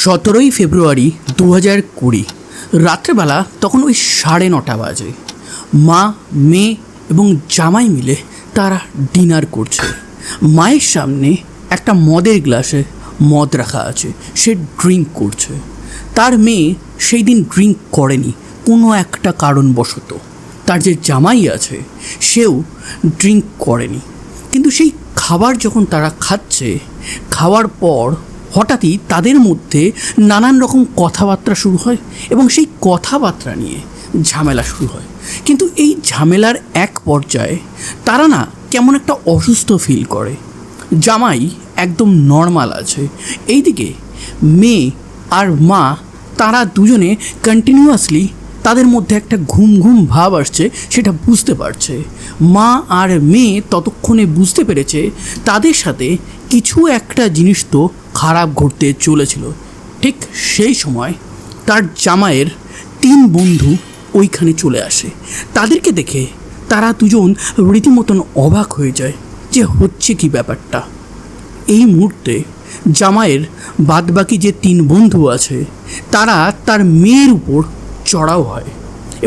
সতেরোই ফেব্রুয়ারি দু হাজার কুড়ি, রাত্রেবেলা তখন ওই সাড়ে নটা বাজে। মা, মেয়ে এবং জামাই মিলে তারা ডিনার করছে। মায়ের সামনে একটা মদের গ্লাসে মদ রাখা আছে, সে ড্রিঙ্ক করছে। তার মেয়ে সেই দিন ড্রিঙ্ক করেনি, কোনো একটা কারণবশত। তার যে জামাই আছে, সেও ড্রিঙ্ক করেনি। কিন্তু সেই খাবার যখন তারা খাচ্ছে, খাওয়ার পর হঠাৎই তাদের মধ্যে নানান রকম কথাবার্তা শুরু হয় এবং সেই কথাবার্তা নিয়ে ঝামেলা শুরু হয়। কিন্তু এই ঝামেলার এক পর্যায়ে তারা না কেমন একটা অসুস্থ ফিল করে। জামাই একদম নর্মাল আছে। এইদিকে মেয়ে আর মা তারা দুজনে কন্টিনিউয়াসলি তাদের মধ্যে একটা ঘুম ঘুম ভাব আসছে, সেটা বুঝতে পারছে। মা আর মেয়ে ততক্ষণে বুঝতে পেরেছে, তাদের সাথে কিছু একটা জিনিস তো খারাপ ঘটতে চলেছিল। ঠিক সেই সময় তার জামাইয়ের তিন বন্ধু ওইখানে চলে আসে। তাদেরকে দেখে তারা দুজন রীতিমতন অবাক হয়ে যায় যে হচ্ছে কি ব্যাপারটা। এই মুহূর্তে জামাইয়ের বাদবাকি যে তিন বন্ধু আছে, তারা তার মেয়ের উপর চড়াও হয়।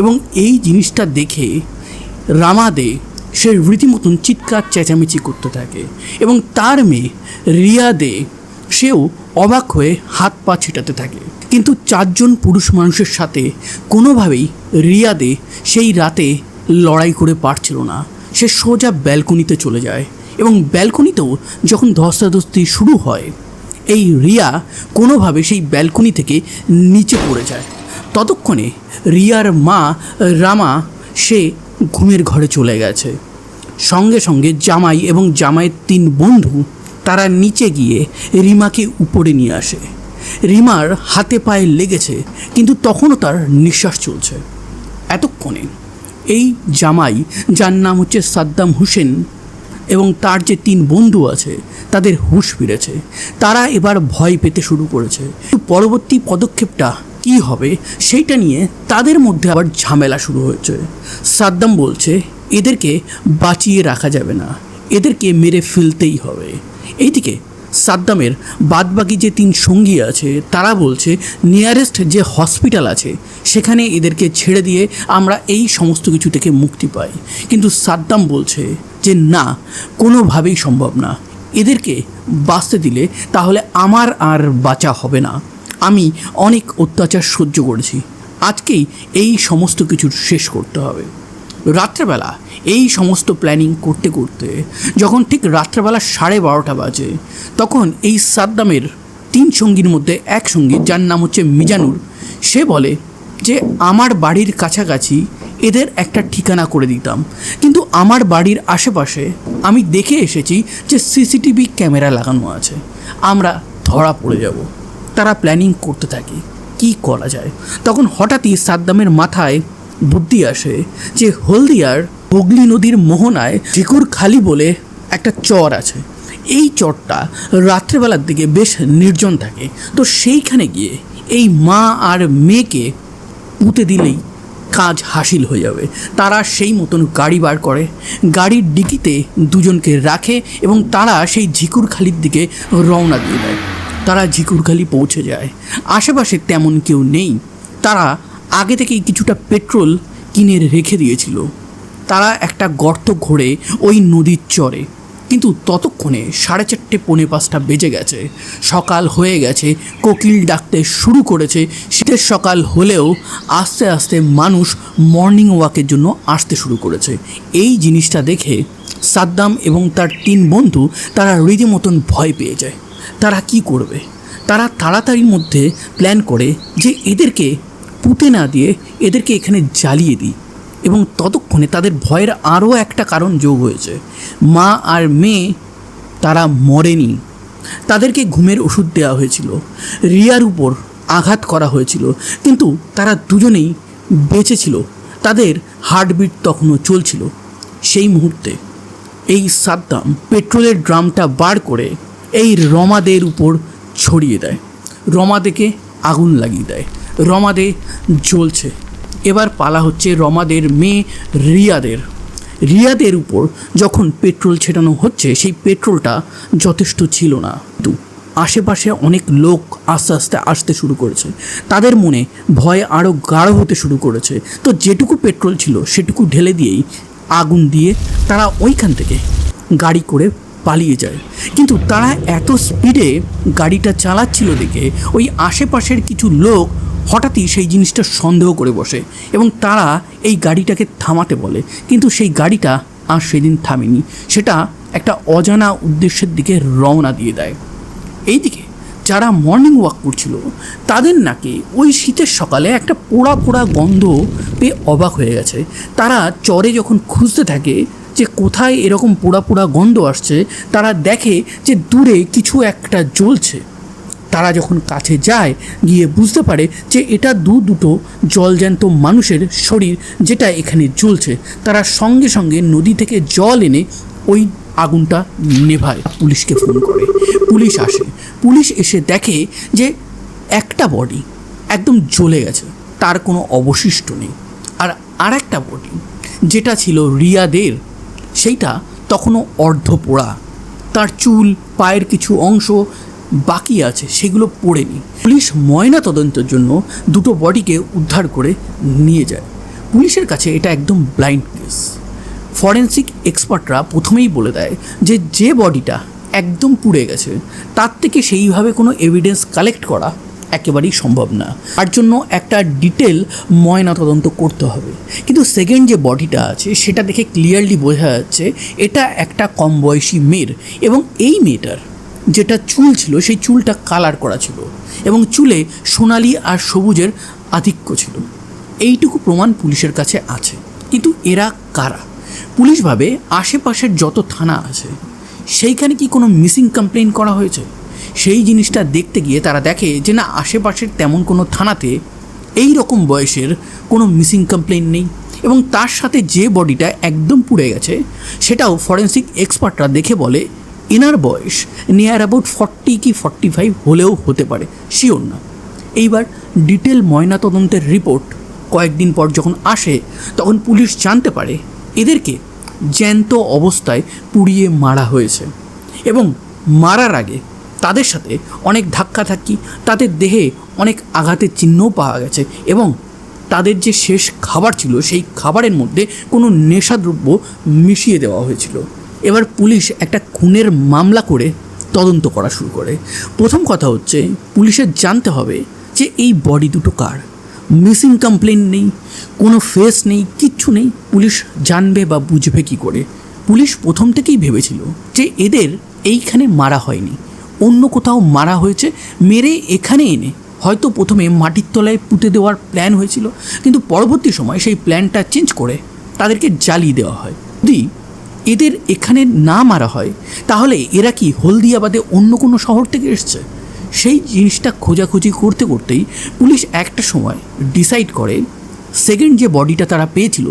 এবং এই জিনিসটা দেখে রামাদে সে রীতিমতন চিৎকার, চেঁচামেচি করতে থাকে এবং তার মেয়ে রিয়া দে সেও অবাক হয়ে হাত পা ছিটাতে থাকে। কিন্তু চারজন পুরুষ মানুষের সাথে কোনোভাবেই রিয়া দে সেই রাতে লড়াই করে পারছিল না। সে সোজা ব্যালকনিতে চলে যায় এবং ব্যালকনিতেও যখন ধস্তাধস্তি শুরু হয়, এই রিয়া কোনোভাবে সেই ব্যালকনি থেকে নিচে পড়ে যায়। ততক্ষণে রিয়ার মা, রামা, সে ঘুমের ঘরে চলে গেছে। সঙ্গে সঙ্গে জামাই এবং জামাইয়ের তিন বন্ধু তারা নিচে গিয়ে রিমাকে উপরে নিয়ে আসে। রিমার হাতে পায়ে লেগেছে, কিন্তু তখনও তার নিঃশ্বাস চলছে। এতক্ষণে এই জামাই, যার নাম হচ্ছে সাদ্দাম হুসেন এবং তার যে তিন বন্ধু আছে, তাদের হুঁশ ফিরেছে। তারা এবার ভয় পেতে শুরু করেছে। পরবর্তী পদক্ষেপটা কী হবে সেইটা নিয়ে তাদের মধ্যে আবার ঝামেলা শুরু হয়েছে। সাদ্দাম বলছে, এদেরকে বাঁচিয়ে রাখা যাবে না। এদেরকে মেরে ফেলতেই হবে। এইদিকে সাদ্দামের বাদবাকি যে তিন সঙ্গী আছে, তারা বলছে, নিয়ারেস্ট যে হসপিটাল আছে, সেখানে এদেরকে ছেড়ে দিয়ে আমরা এই সমস্ত কিছু থেকে মুক্তি পাই। কিন্তু সাদ্দাম বলছে যে, না, কোনোভাবেই সম্ভব না। এদেরকে বাঁচতে দিলে তাহলে আমার আর বাঁচা হবে না। আমি অনেক অত্যাচার সহ্য করেছি। আজকেই এই সমস্ত কিছু শেষ করতে হবে। রাত্রেবেলা এই সমস্ত প্ল্যানিং করতে করতে যখন ঠিক রাত্রেবেলা সাড়ে বারোটা বাজে, তখন এই সাদ্দামের তিন সঙ্গীর মধ্যে এক সঙ্গী যার নাম হচ্ছে মিজানুর, সে বলে যে, আমার বাড়ির কাছাকাছি এদের একটা ঠিকানা করে দিতাম। কিন্তু আমার বাড়ির আশেপাশে আমি দেখে এসেছি যে সিসিটিভি ক্যামেরা লাগানো আছে। আমরা ধরা পড়ে যাব। তারা প্ল্যানিং করতে থাকে, কি করা যায়। তখন হঠাৎই সাদ্দামের মাথায় বুদ্ধি আসে যে হলদিয়ার হুগলি নদীর মোহনায় ঝিকুর খালি বলে একটা চর আছে। এই চরটা রাত্রেবেলার দিকে বেশ নির্জন থাকে। তো সেইখানে গিয়ে এই মা আর মেয়েকে পুঁতে দিলেই কাজ হাসিল হয়ে যাবে। তারা সেই মতন গাড়ি বার করে, গাড়ির ডিকিতে দুজনকে রাখে এবং তারা সেই ঝিকুরখালির দিকে রওনা দিয়ে দেয়। তারা ঝিকুরখালি পৌঁছে যায়। আশেপাশে তেমন কেউ নেই। তারা আগে থেকেই কিছুটা পেট্রোল কিনে রেখে দিয়েছিল। তারা একটা গর্ত ঘোরে ওই নদীর চরে। কিন্তু ততক্ষণে সাড়ে চারটে, পৌনে পাঁচটা বেজে গেছে। সকাল হয়ে গেছে, কোকিল ডাকতে শুরু করেছে। শীতের সকাল হলেও আস্তে আস্তে মানুষ মর্নিং ওয়াকের জন্য আসতে শুরু করেছে। এই জিনিসটা দেখে সাদ্দাম এবং তার তিন বন্ধু তারা রীতিমতন ভয় পেয়ে যায়। তারা কি করবে? তারা তাড়াতাড়ির মধ্যে প্ল্যান করে যে এদেরকে পুঁতে না দিয়ে এদেরকে এখানে জ্বালিয়ে দিই এবং ততক্ষণে তাদের ভয়ের আরও একটা কারণ যোগ হয়েছে। মা আর মেয়ে তারা মরেনি। তাদেরকে ঘুমের ওষুধ দেওয়া হয়েছিল। রিয়ার উপর আঘাত করা হয়েছিল। কিন্তু তারা দুজনেই বেঁচে ছিল। তাদের হার্টবিট তখনও চলছিল। সেই মুহূর্তে এই সাদ্দাম পেট্রোলের ড্রামটা বার করে এই রমাদের উপর ছড়িয়ে দেয়। রমাদেকে আগুন লাগিয়ে দেয়। রমাদে জ্বলছে। এবার পালা হচ্ছে রমাদের মেয়ে রিয়াদের। রিয়াদের উপর যখন পেট্রোল ছেটানো হচ্ছে, সেই পেট্রোলটা যথেষ্ট ছিল না। কিন্তু আশেপাশে অনেক লোক আস্তে আস্তে আসতে শুরু করেছে। তাদের মনে ভয় আরও গাঢ় হতে শুরু করেছে। তো যেটুকু পেট্রোল ছিল, সেটুকু ঢেলে দিয়েই আগুন দিয়ে তারা ওইখান থেকে গাড়ি করে পালিয়ে যায়। কিন্তু তারা এত স্পিডে গাড়িটা চালাচ্ছিল দেখে ওই আশেপাশের কিছু লোক হঠাৎই সেই জিনিসটা সন্দেহ করে বসে এবং তারা এই গাড়িটাকে থামাতে বলে। কিন্তু সেই গাড়িটা আর সেদিন থামেনি। সেটা একটা অজানা উদ্দেশ্যের দিকে রওনা দিয়ে দেয়। এইদিকে যারা মর্নিং ওয়াক করছিল, তাদের নাকি ওই শীতের সকালে একটা পোড়া পোড়া গন্ধ পেয়ে অবাক হয়ে গেছে। তারা চরে যখন খুঁজতে থাকে যে কোথায় এরকম পোড়া পোড়া গন্ধ আসছে, তারা দেখে যে দূরে কিছু একটা জ্বলছে। তারা যখন কাছে যায়, গিয়ে বুঝতে পারে যে এটা দু দুটো জলজ্যান্ত মানুষের শরীর যেটা এখানে জ্বলছে। তারা সঙ্গে সঙ্গে নদী থেকে জল এনে ওই আগুনটা নেভায়, পুলিশকে ফোন করে। পুলিশ আসে। পুলিশ এসে দেখে যে একটা বডি একদম জ্বলে গেছে। তার কোনো অবশিষ্ট নেই। আর আর একটা বডি যেটা ছিল রিয়াদের সেইটা তখনও অর্ধ পোড়া তার চুল, পায়ের কিছু অংশ বাকি আছে, সেগুলো পড়েনি। পুলিশ ময়না তদন্তের জন্য দুটো বডিকে উদ্ধার করে নিয়ে যায়। পুলিশের কাছে এটা একদম ব্লাইন্ড কেস। ফরেন্সিক এক্সপার্টরা প্রথমেই বলে দেয় যে যে বডিটা একদম পুড়ে গেছে, তার থেকে সেইভাবে কোনো এভিডেন্স কালেক্ট করা একেবারেই সম্ভব না। তার জন্য একটা ডিটেল ময়না তদন্ত করতে হবে। কিন্তু সেকেন্ড যে বডিটা আছে, সেটা দেখে ক্লিয়ারলি বোঝা যাচ্ছে, এটা একটা কম বয়সী মেয়ের এবং এই মেয়েটার যেটা চুল ছিল, সেই চুলটা কালার করা ছিল এবং চুলে সোনালি আর সবুজের আধিক্য ছিল। এইটুকু প্রমাণ পুলিশের কাছে আছে। কিন্তু এরা কারা? পুলিশ ভাবে আশেপাশের যত থানা আছে, সেইখানে কি কোনো মিসিং কমপ্লেন করা হয়েছে? সেই জিনিসটা দেখতে গিয়ে তারা দেখে যে না, আশেপাশের তেমন কোনো থানাতে এই রকম বয়সের কোনো মিসিং কমপ্লেন নেই এবং তার সাথে যে বডিটা একদম পুড়ে গেছে, সেটাও ফরেন্সিক এক্সপার্টরা দেখে বলে এনার বয়স নিয়ার অ্যাবাউট ফর্টি কি ফর্টি ফাইভ হলেও হতে পারে, শিওর না। এইবার ডিটেল ময়নাতদন্তের রিপোর্ট কয়েকদিন পর যখন আসে, তখন পুলিশ জানতে পারে এদেরকে জ্যান্ত অবস্থায় পুড়িয়ে মারা হয়েছে এবং মারার আগে তাদের সাথে অনেক ধাক্কাধাক্কি তাদের দেহে অনেক আঘাতের চিহ্নও পাওয়া গেছে এবং তাদের যে শেষ খাবার ছিল, সেই খাবারের মধ্যে কোনো নেশাদ্রব্য মিশিয়ে দেওয়া হয়েছিল। এবার পুলিশ একটা খুনের মামলা করে তদন্ত করা শুরু করে। প্রথম কথা হচ্ছে পুলিশের জানতে হবে যে এই বডি দুটো কার? মিসিং কমপ্লেন নেই, কোনো ফেস নেই, কিচ্ছু নেই। পুলিশ জানবে বা বুঝবে কি করে? পুলিশ প্রথম থেকেই ভেবেছিল যে এদের এইখানে মারা হয়নি। অন্য কোথাও মারা হয়েছে, মেরে এখানে এনে হয়তো প্রথমে মাটির তলায় পুঁতে দেওয়ার প্ল্যান হয়েছিল, কিন্তু পরবর্তী সময় সেই প্ল্যানটা চেঞ্জ করে তাদেরকে জ্বালিয়ে দেওয়া হয়। যদি এদের এখানে না মারা হয়, তাহলে এরা কি হলদিয়াবাদে অন্য কোনো শহর থেকে এসছে? সেই জিনিসটা খোঁজাখুঁজি করতে করতেই পুলিশ একটা সময় ডিসাইড করে সেকেন্ড যে বডিটা তারা পেয়েছিল,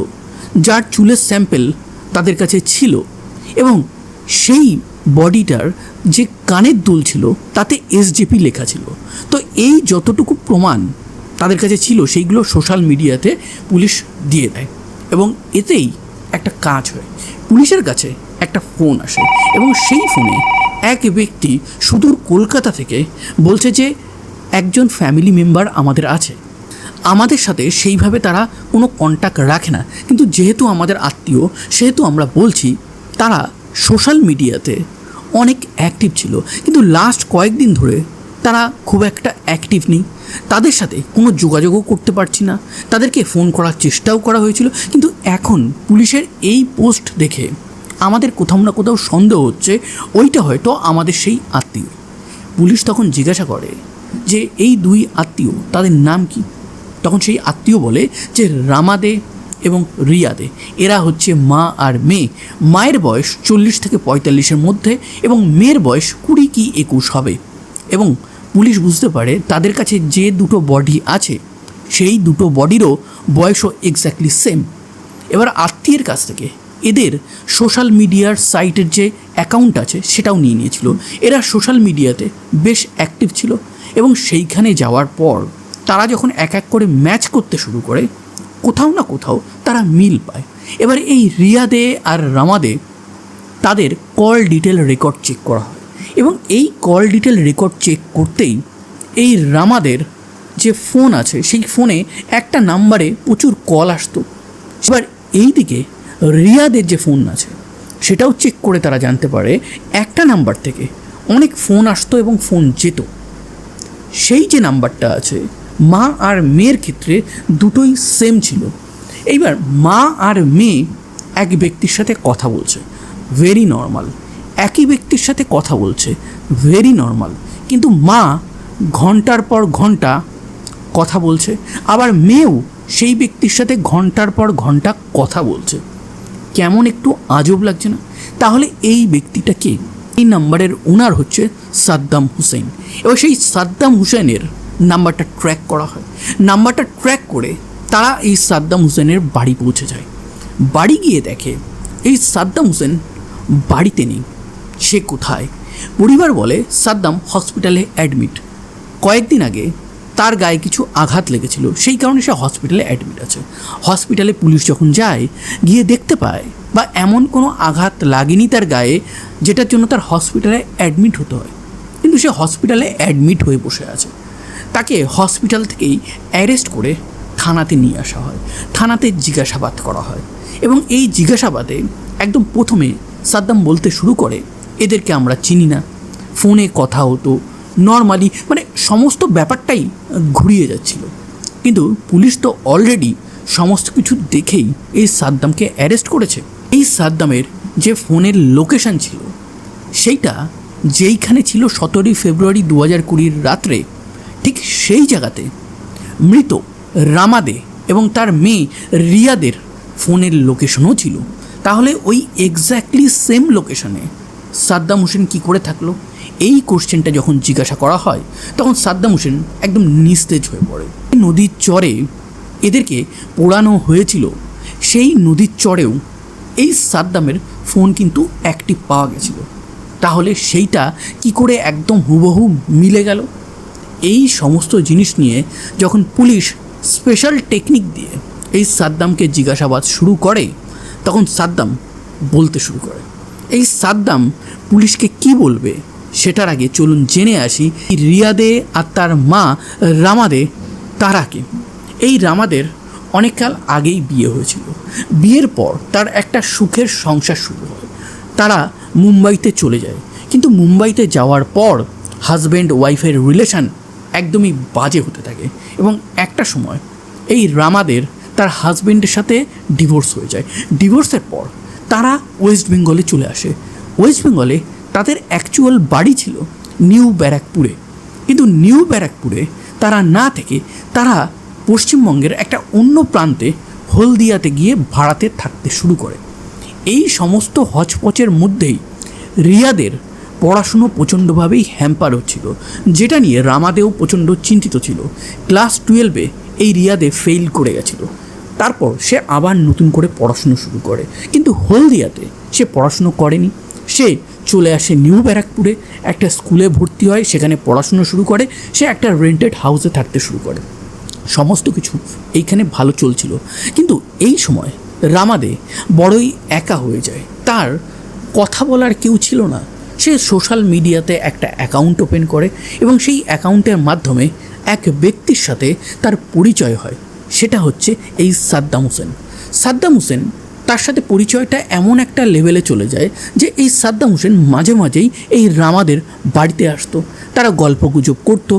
যার চুলের স্যাম্পেল তাদের কাছে ছিল এবং সেই বডিটার যে কানের দুল ছিল, তাতে এসজেপি লেখা ছিল। তো এই যতটুকু প্রমাণ তাদের কাছে ছিল, সেইগুলো সোশ্যাল মিডিয়াতে পুলিশ দিয়ে দেয় এবং এতেই একটা কাজ হয়। পুলিশের কাছে একটা ফোন আসে এবং সেই ফোনে এক ব্যক্তি সুদূর কলকাতা থেকে বলছে যে, একজন ফ্যামিলি মেম্বার আমাদের আছে। আমাদের সাথে সেইভাবে তারা কোনো কন্ট্যাক্ট রাখে না। কিন্তু যেহেতু আমাদের আত্মীয়, সেহেতু আমরা বলছি, তারা সোশ্যাল মিডিয়াতে অনেক অ্যাক্টিভ ছিল। কিন্তু লাস্ট কয়েকদিন ধরে তারা খুব একটা অ্যাক্টিভ নেই। তাদের সাথে কোনো যোগাযোগও করতে পারছি না। তাদেরকে ফোন করার চেষ্টাও করা হয়েছিল। কিন্তু এখন পুলিশের এই পোস্ট দেখে আমাদের কোথাও না কোথাও সন্দেহ হচ্ছে, ওইটা হয়তো আমাদের সেই আত্মীয়। পুলিশ তখন জিজ্ঞাসা করে যে, এই দুই আত্মীয়, তাদের নাম কি? তখন সেই আত্মীয় বলে যে, রামাদে এবং রিয়াদে। এরা হচ্ছে মা আর মেয়ে। মায়ের বয়স চল্লিশ থেকে পঁয়তাল্লিশের মধ্যে এবং মেয়ের বয়স কুড়ি কি একুশ হবে। এবং পুলিশ বুঝতে পারে তাদের কাছে যে দুটো বডি আছে, সেই দুটো বডিরও বয়সও এক্স্যাক্টলি সেম এবার আত্মীয়ের কাছ থেকে এদের সোশ্যাল মিডিয়ার সাইটের যে অ্যাকাউন্ট আছে, সেটাও নিয়ে নিয়েছিল। এরা সোশ্যাল মিডিয়াতে বেশ অ্যাক্টিভ ছিল এবং সেইখানে যাওয়ার পর তারা যখন এক এক করে ম্যাচ করতে শুরু করে কোথাও না কোথাও তারা মিল পায়। এবার এই রিয়াদে আর রামাদে তাদের কল ডিটেল রেকর্ড চেক করা হয় এবং এই কল ডিটেল রেকর্ড চেক করতেই এই রামাদের যে ফোন আছে, সেই ফোনে একটা নাম্বারে প্রচুর কল আসতো। এবার এইদিকে রিয়াদের যে ফোন আছে, সেটাও চেক করে তারা জানতে পারে একটা নাম্বার থেকে অনেক ফোন আসতো এবং ফোন যেত। সেই যে নাম্বারটা আছে মা আর মেয়ের ক্ষেত্রে দুটোই সেম ছিল। এইবার মা আর মেয়ে এক ব্যক্তির সাথে কথা বলছে। ভেরি নর্মাল একই ব্যক্তির সাথে কথা বলছে। ভেরি নর্মাল কিন্তু মা ঘণ্টার পর ঘণ্টা কথা বলছে। আবার মেয়েও সেই ব্যক্তির সাথে ঘণ্টার পর ঘণ্টা কথা বলছে। কেমন একটু আজব লাগছে না? তাহলে এই ব্যক্তিটা কে? এই নাম্বারের ওনার হচ্ছে সাদ্দাম হুসেন। এবার সেই সাদ্দাম হুসেনের নাম্বারটা ট্র্যাক করা হয়। নাম্বারটা ট্র্যাক করে তারা এই সাদ্দাম হুসেনের বাড়ি পৌঁছে যায়। বাড়ি গিয়ে দেখে, এই সাদ্দাম হুসেন বাড়িতে নেই। সে কোথায়? পরিবার বলে সাদ্দাম হসপিটালে অ্যাডমিট কয়েকদিন আগে তার গায়ে কিছু আঘাত লেগেছিল, সেই কারণে সে হসপিটালে অ্যাডমিট আছে। হসপিটালে পুলিশ যখন যায়, গিয়ে দেখতে পায়, বা এমন কোনো আঘাত লাগেনি তার গায়ে, যেটার জন্য তার হসপিটালে অ্যাডমিট হতে হয়। কিন্তু সে হসপিটালে অ্যাডমিট হয়ে বসে আছে। তাকে হসপিটাল থেকেই অ্যারেস্ট করে থানাতে নিয়ে আসা হয়। থানাতে জিজ্ঞাসাবাদ করা হয় এবং এই জিজ্ঞাসাবাদে একদম প্রথমে সাদ্দাম বলতে শুরু করে, এদেরকে আমরা চিনি না। ফোনে কথা হতো, নর্মালি মানে সমস্ত ব্যাপারটাই ঘুরিয়ে যাচ্ছিল। কিন্তু পুলিশ তো অলরেডি সমস্ত কিছু দেখেই এই সাদ্দামকে অ্যারেস্ট করেছে। এই সাদ্দামের যে ফোনের লোকেশন ছিল, সেইটা যেইখানে ছিল সতেরোই ফেব্রুয়ারি দু হাজার কুড়ির রাত্রে ঠিক সেই জায়গাতে মৃত রামাদে এবং তার মেয়ে রিয়াদের ফোনের লোকেশনও ছিল। তাহলে ওই এক্স্যাক্টলি সেম লোকেশনে সাদ্দাম হোসেন কী করে থাকল? এই কোশ্চেনটা যখন জিজ্ঞাসা করা হয়, তখন সাদ্দাম হোসেন একদম নিস্তেজ হয়ে পড়ে। নদীর চরে এদেরকে পোড়ানো হয়েছিল। সেই নদীর চরেও এই সাদ্দামের ফোন কিন্তু অ্যাক্টিভ পাওয়া গেছিল। তাহলে সেইটা কি করে একদম হুবহু মিলে গেল? এই সমস্ত জিনিস নিয়ে যখন পুলিশ স্পেশাল টেকনিক দিয়ে এই সাদ্দামকে জিজ্ঞাসাবাদ শুরু করে, তখন সাদ্দাম বলতে শুরু করে। এই সাদ্দাম পুলিশকে কি বলবে সেটার আগে চলুন জেনে আসি রিয়াদে আর তার মা রামাদে তারাকে। এই রামাদের অনেককাল আগেই বিয়ে হয়েছিল। বিয়ের পর তার একটা সুখের সংসার শুরু হয়। তারা মুম্বাইতে চলে যায়। কিন্তু মুম্বাইতে যাওয়ার পর হাজব্যান্ড ওয়াইফের রিলেশন একদমই বাজে হতে থাকে এবং একটা সময় এই রামাদের তার হাজব্যান্ডের সাথে ডিভোর্স হয়ে যায়। ডিভোর্সের পর তারা ওয়েস্ট বেঙ্গলে চলে আসে। ওয়েস্ট বেঙ্গলে তাদের অ্যাকচুয়াল বাড়ি ছিল নিউ ব্যারাকপুরে কিন্তু নিউ ব্যারাকপুরে তারা না থেকে তারা পশ্চিমবঙ্গের একটা অন্য প্রান্তে হলদিয়াতে গিয়ে ভাড়াতে থাকতে শুরু করে। এই সমস্ত হচপচের মধ্যেই রিয়াদের পড়াশুনো প্রচণ্ডভাবেই হ্যাম্পার হচ্ছিল, যেটা নিয়ে রামাদেও প্রচণ্ড চিন্তিত ছিল। ক্লাস টুয়েলভে এই রিয়াদে ফেল করে গেছিল। তারপর সে আবার নতুন করে পড়াশুনো শুরু করে। কিন্তু হলদিয়াতে সে পড়াশুনো করেনি। সে চলে আসে নিউ ব্যারাকপুরে, একটা স্কুলে ভর্তি হয়, সেখানে পড়াশুনো শুরু করে, সে একটা রেন্টেড হাউসে থাকতে শুরু করে। সমস্ত কিছু এইখানে ভালো চলছিল। কিন্তু এই সময় রামাদে বড়ই একা হয়ে যায়। তার কথা বলার কেউ ছিল না। সে সোশ্যাল মিডিয়াতে একটা অ্যাকাউন্ট ওপেন করে এবং সেই অ্যাকাউন্টের মাধ্যমে এক ব্যক্তির সাথে তার পরিচয় হয়। সেটা হচ্ছে এই সাদ্দাম হোসেন। সাদ্দাম হোসেন তার সাথে পরিচয়টা এমন একটা লেভেলে চলে যায় যে এই সাদ্দাম হোসেন মাঝে মাঝেই এই রামাদের বাড়িতে আসতো। তারা গল্পগুজব করতো।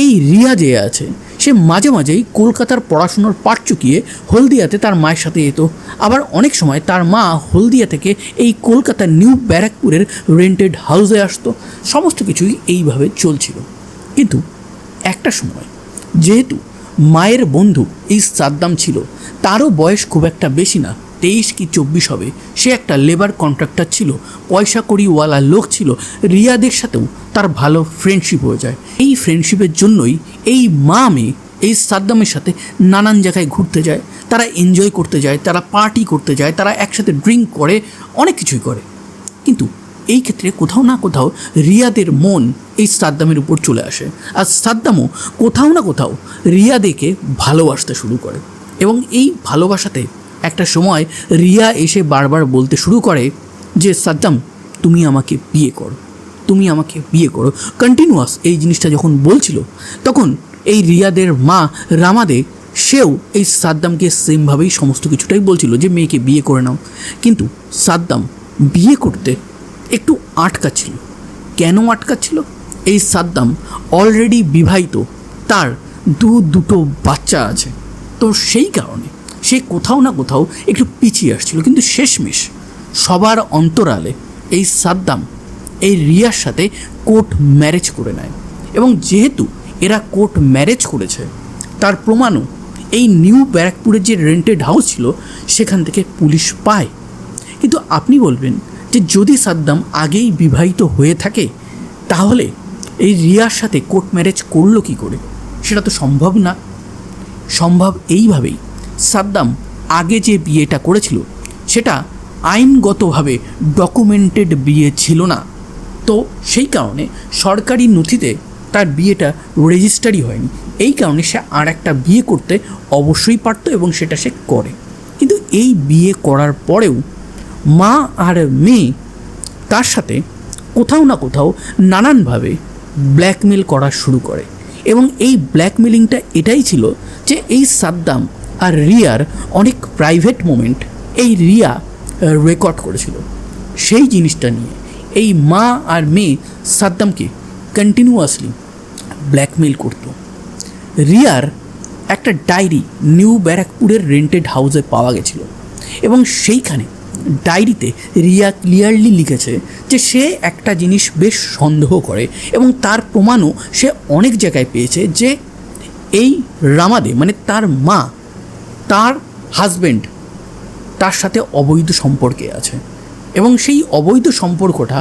এই রিয়া যে আছে। সে মাঝে মাঝেই কলকাতার পড়াশুনোর পাট চুকিয়ে হলদিয়াতে তার মায়ের সাথে যেত। আবার অনেক সময় তার মা হলদিয়া থেকে এই কলকাতার নিউ ব্যারাকপুরের রেন্টেড হাউসে আসতো। সমস্ত কিছুই এইভাবে চলছিল। কিন্তু একটা সময় যেহেতু মায়ের বন্ধু এই সাদ্দাম ছিল, তারও বয়স খুব একটা বেশি না, তেইশ কি চব্বিশ হবে, সে একটা লেবার কন্ট্রাক্টর ছিল, পয়সা কড়িওয়ালা লোক ছিল, রিয়াদের সাথেও তার ভালো ফ্রেন্ডশিপ হয়ে যায়। এই ফ্রেন্ডশিপের জন্যই এই মা মেয়ে এই সাদ্দামের সাথে নানান জায়গায় ঘুরতে যায়, তারা এনজয় করতে যায়, তারা পার্টি করতে যায়, তারা একসাথে ড্রিঙ্ক করে, অনেক কিছুই করে। কিন্তু এই ক্ষেত্রে কোথাও না কোথাও রিয়াদের মন এই সাদ্দামের উপর চলে আসে। আর সাদ্দামও কোথাও না কোথাও রিয়াদেকে ভালোবাসতে শুরু করে। এবং এই ভালোবাসাতে একটা সময় রিয়া এসে বারবার বলতে শুরু করে যে, সাদ্দাম, তুমি আমাকে বিয়ে করো। তুমি আমাকে বিয়ে করো। কন্টিনিউয়াস এই জিনিসটা যখন বলছিল, তখন এই রিয়াদের মা রামাদে সেও এই সাদ্দামকে সেমভাবেই সমস্ত কিছুটাই বলছিল যে, মেয়েকে বিয়ে করে নাও। কিন্তু সাদ্দাম বিয়ে করতে একটু আটকাচ্ছিল। কেন আটকাচ্ছিল? এই সাদ্দাম অলরেডি বিবাহিত, তার দু দুটো বাচ্চা আছে। তো সেই কারণে সে কোথাও না কোথাও একটু পিছিয়ে আসছিল। কিন্তু শেষমেশ সবার অন্তরালে এই সাদ্দাম এই রিয়ার সাথে কোর্ট ম্যারেজ করে নেয়। এবং যেহেতু এরা কোর্ট ম্যারেজ করেছে, তার প্রমাণও এই নিউ ব্যারাকপুরের যে রেন্টেড হাউস ছিল, সেখান থেকে পুলিশ পায়। কিন্তু আপনি বলবেন যে যদি সাদ্দাম আগেই বিবাহিত হয়ে থাকে, তাহলে এই রিয়ার সাথে কোর্ট ম্যারেজ করল কি করে? সেটা তো সম্ভব না। সম্ভব এইভাবেই সাদ্দাম আগে যে বিয়েটা করেছিল, সেটা আইনগতভাবে ডকুমেন্টেড বিয়ে ছিল না। তো সেই কারণে সরকারি নথিতে তার বিয়েটা রেজিস্টারই হয়নি। এই কারণে সে আর একটা বিয়ে করতে অবশ্যই পারতো এবং সেটা সে করে। কিন্তু এই বিয়ে করার পরেও মা আর মেয়ে তার সাথে কোথাও না কোথাও নানানভাবে ব্ল্যাকমেল করা শুরু করে। এবং এই ব্ল্যাকমেলিংটা এটাই ছিল যে এই সাদ্দাম আর রিয়ার অনেক প্রাইভেট মোমেন্ট এই রিয়া রেকর্ড করেছিল। সেই জিনিসটা নিয়ে এই মা আর মেয়ে সাদ্দামকে কন্টিনিউয়াসলি ব্ল্যাকমেল করতো। রিয়ার একটা ডায়েরি নিউ ব্যারাকপুরের রেন্টেড হাউসে পাওয়া গেছিল এবং সেইখানে ডায়েরিতে রিয়া ক্লিয়ারলি লিখেছে যে সে একটা জিনিস বেশ সন্দেহ করে এবং তার প্রমাণও সে অনেক জায়গায় পেয়েছে যে এই রামাদে মানে তার মা, তার হাজবেন্ড তার সাথে অবৈধ সম্পর্কে আছে। এবং সেই অবৈধ সম্পর্কটা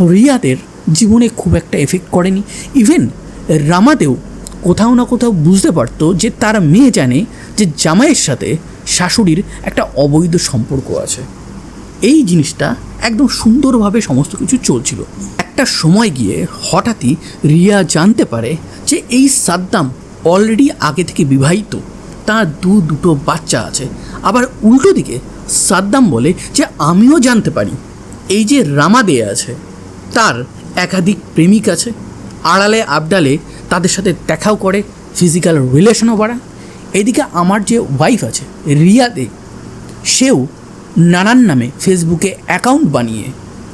রিয়াদের জীবনে খুব একটা এফেক্ট করেনি। ইভেন রামাদেও কোথাও না কোথাও বুঝতে পারতো যে তার মেয়ে জানে যে জামাইয়ের সাথে শাশুড়ির একটা অবৈধ সম্পর্ক আছে। এই জিনিসটা একদম সুন্দরভাবে সমস্ত কিছু চলছিল। একটা সময় গিয়ে হঠাৎই রিয়া জানতে পারে যে এই সাদ্দাম অলরেডি আগে থেকে বিবাহিত। তার দু দুটো বাচ্চা আছে। আবার উল্টো দিকে সাদ্দাম বলে যে আমিও জানতে পারি। এই যে রামা রামাদে আছে, তার একাধিক প্রেমিক আছে। আড়ালে আবডালে তাদের সাথে দেখাও করে ফিজিক্যাল রিলেশনও বাড়ায়। এদিকে আমার যে ওয়াইফ আছে, রিয়া দে, সেও নানান নামে ফেসবুকে অ্যাকাউন্ট বানিয়ে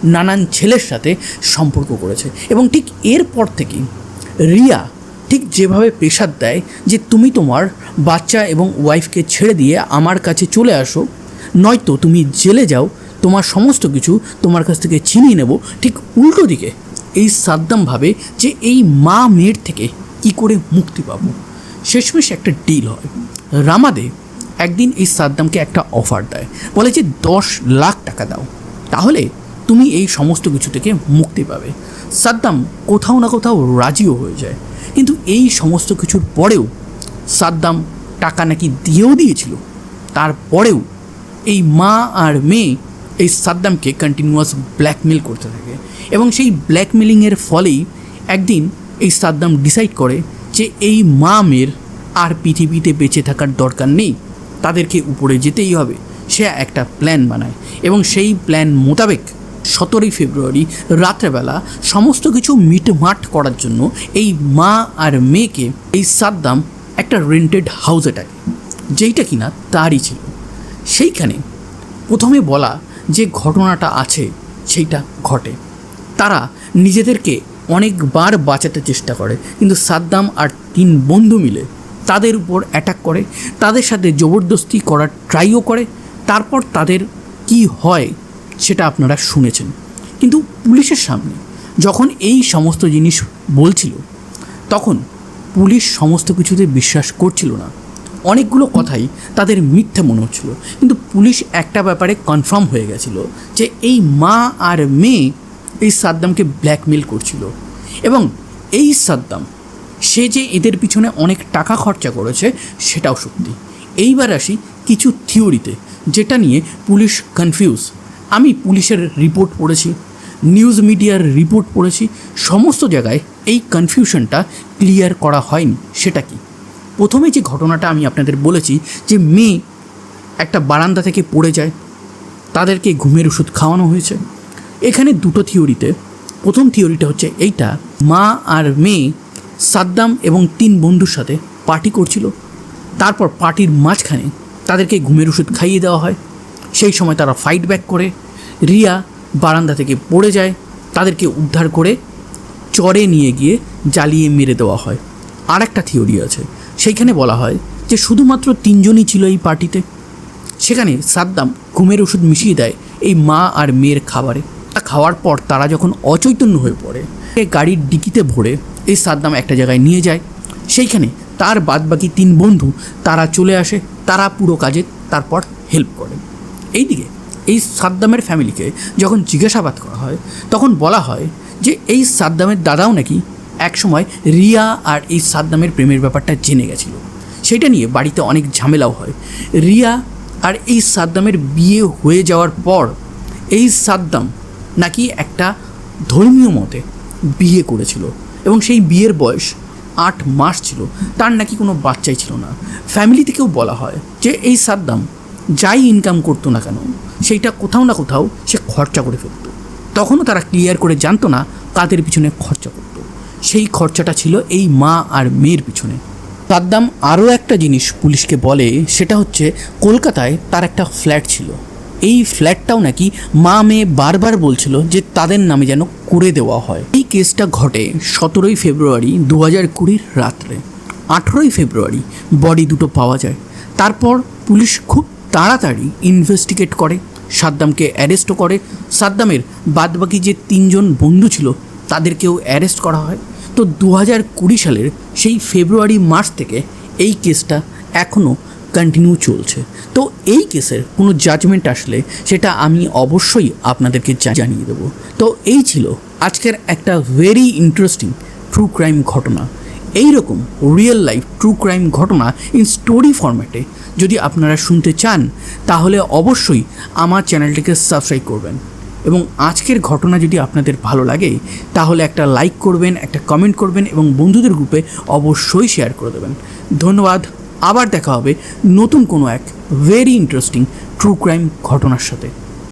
নানান ছেলের সাথে সম্পর্ক করেছে। এবং ঠিক এরপর থেকেই রিয়া ঠিক যেভাবে প্রেশার দেয় যে, তুমি তোমার বাচ্চা এবং ওয়াইফকে ছেড়ে দিয়ে আমার কাছে চলে আসো নয়তো তুমি জেলে যাও, তোমার সমস্ত কিছু তোমার কাছ থেকে ছিনিয়ে নেব ঠিক উল্টো দিকে। এই সাদ্দাম ভাবে যে এই মা মেয়ের থেকে কি করে মুক্তি পাবো? শেষমেশ একটা ডিল হয়। রামাদে একদিন এই সাদ্দামকে একটা অফার দেয়। বলে যে, দশ লাখ টাকা দাও। তাহলে তুমি এই সমস্ত কিছু থেকে মুক্তি পাবে। সাদ্দাম কোথাও না কোথাও রাজিও হয়ে যায়। কিন্তু এই সমস্ত কিছুর পরেও সাদ্দাম টাকা নাকি দিয়েও দিয়েছিল। তারপরেও এই মা আর মেয়ে এই সাদ্দামকে কন্টিনিউয়াস ব্ল্যাকমেল করতে থাকে এবং সেই ব্ল্যাকমেলিংয়ের ফলেই একদিন এই সাদ্দাম ডিসাইড করে যে এই মা মেয়ের আর পৃথিবীতে বেঁচে থাকার দরকার নেই, তাদেরকে উপরে যেতেই হবে। সে একটা প্ল্যান বানায় এবং সেই প্ল্যান মোতাবেক সতেরোই ফেব্রুয়ারি রাত্রেবেলা সমস্ত কিছু মিটমাট করার জন্য এই মা আর মেয়েকে এই সাদ্দাম একটা রেন্টেড হাউসে ডাকে যেইটা কিনা তারই ছিল। সেইখানে প্রথমে বলা যে ঘটনাটা আছে, সেইটা ঘটে। তারা নিজেদেরকে অনেকবার বাঁচাতে চেষ্টা করে, কিন্তু সাদ্দাম আর তিন বন্ধু মিলে তাদের উপর অ্যাটাক করে, তাদের সাথে জবরদস্তি করার ট্রাইও করে, তারপর তাদের কি হয় সেটা আপনারা শুনেছেন। কিন্তু পুলিশের সামনে যখন এই সমস্ত জিনিস বলছিল, তখন পুলিশ সমস্ত কিছুতে বিশ্বাস করছিল না। অনেকগুলো কথাই তাদের মিথ্যে মনে হচ্ছিল। কিন্তু পুলিশ একটা ব্যাপারে কনফার্ম হয়ে গেছিল যে এই মা আর মেয়ে এই সাদ্দামকে ব্ল্যাকমেল করছিল। এবং এই সাদ্দাম, সে যে এদের পিছনে অনেক টাকা খরচা করেছে সেটাও সত্যি। এইবার আসি কিছু থিওরিতে যেটা নিয়ে পুলিশ কনফিউজ আমি পুলিশের রিপোর্ট পড়েছি নিউজ মিডিয়ার রিপোর্ট পড়েছি, সমস্ত জায়গায় এই কনফিউশনটা ক্লিয়ার করা হয়নি, সেটা কি? প্রথমে যে ঘটনাটা আমি আপনাদের বলেছি যে মেয়ে একটা বারান্দা থেকে পড়ে যায়, তাদেরকে ঘুমের ওষুধ খাওয়ানো হয়েছে। এখানে দুটো থিওরিতে, প্রথম থিওরিটা হচ্ছে এইটা, মা আর মেয়ে সাদ্দাম এবং তিন বন্ধুর সাথে পার্টি করছিল। তারপর পার্টির মাঝখানে তাদেরকে ঘুমের ওষুধ খাইয়ে দেওয়া হয়। সেই সময় তারা ফাইট ব্যাক করে, রিয়া বারান্দা থেকে পড়ে যায়, তাদেরকে উদ্ধার করে চরে নিয়ে গিয়ে জ্বালিয়ে মেরে দেওয়া হয়। আর একটা থিওরি আছে সেইখানে বলা হয় যে শুধুমাত্র তিনজনই ছিল এই পার্টিতে। সেখানে সাদ্দাম ঘুমের ওষুধ মিশিয়ে দেয় এই মা আর মেয়ের খাবারে। তা খাওয়ার পর তারা যখন অচৈতন্য হয়ে পড়ে এ গাড়ির ডিকিতে ভরে এই সাদ্দাম একটা জায়গায় নিয়ে যায়। সেইখানে তার বাদবাকি তিন বন্ধু তারা চলে আসে, তারা পুরো কাজে তারপর হেল্প করে। এইদিকে এই সাদ্দামের ফ্যামিলিকে যখন জিজ্ঞাসাবাদ করা হয়, তখন বলা হয় যে এই সাদ্দামের দাদাও নাকি একসময় রিয়া আর এই সাদ্দামের প্রেমের ব্যাপারটা জেনে গেছিল। সেটা নিয়ে বাড়িতে অনেক ঝামেলাও হয়। রিয়া আর এই সাদ্দামের বিয়ে হয়ে যাওয়ার পর এই সাদ্দাম নাকি একটা ধর্মীয় মতে বিয়ে করেছিল এবং সেই বিয়ের বয়স আট মাস ছিল। তার নাকি কোনো বাচ্চাই ছিল না। ফ্যামিলি থেকেও বলা হয় যে এই সাদ্দাম যাই ইনকাম করতো না কেন, সেইটা কোথাও না কোথাও সে খরচা করে ফেলতো। তখনও তারা ক্লিয়ার করে জানতো না কাদের পিছনে খরচা করতো। সেই খরচাটা ছিল এই মা আর মেয়ের পিছনে। সাদ্দাম আরও একটা জিনিস পুলিশকে বলে, সেটা হচ্ছে কলকাতায় তার একটা ফ্ল্যাট ছিল। এই ফ্ল্যাটটাও নাকি মা মেয়ে বারবার বলছিল যে তাদের নামে যেন করে দেওয়া হয়। এই কেসটা ঘটে সতেরোই ফেব্রুয়ারি দু হাজার কুড়ির রাত্রে। আঠেরোই ফেব্রুয়ারি বডি দুটো পাওয়া যায়। তারপর পুলিশ খুব তাড়াতাড়ি ইনভেস্টিগেট করে, সাদ্দামকে অ্যারেস্টও করে। সাদ্দামের বাদবাকি যে তিনজন বন্ধু ছিল, তাদেরকেও অ্যারেস্ট করা হয়। তো দু হাজার কুড়ি সালের সেই ফেব্রুয়ারি, মার্চ থেকে এই কেসটা এখনও কন্টিনিউ চলছে। তো এই কেসের কোনো জাজমেন্ট আসলে সেটা আমি অবশ্যই আপনাদেরকে জানিয়ে দেবো। তো এই ছিল আজকের একটা ভেরি ইন্টারেস্টিং ট্রু ক্রাইম ঘটনা। এই রকম রিয়েল লাইফ ট্রু ক্রাইম ঘটনা ইন স্টোরি ফরম্যাটে যদি আপনারা শুনতে চান, তাহলে অবশ্যই আমার চ্যানেলটিকে সাবস্ক্রাইব করবেন। এবং আজকের ঘটনা যদি আপনাদের ভালো লাগে, তাহলে একটা লাইক করবেন, একটা কমেন্ট করবেন এবং বন্ধুদের গ্রুপে অবশ্যই শেয়ার করে দেবেন। ধন্যবাদ, আবার দেখা হবে নতুন কোনো এক ভেরি ইন্টারেস্টিং ট্রু ক্রাইম ঘটনার সাথে।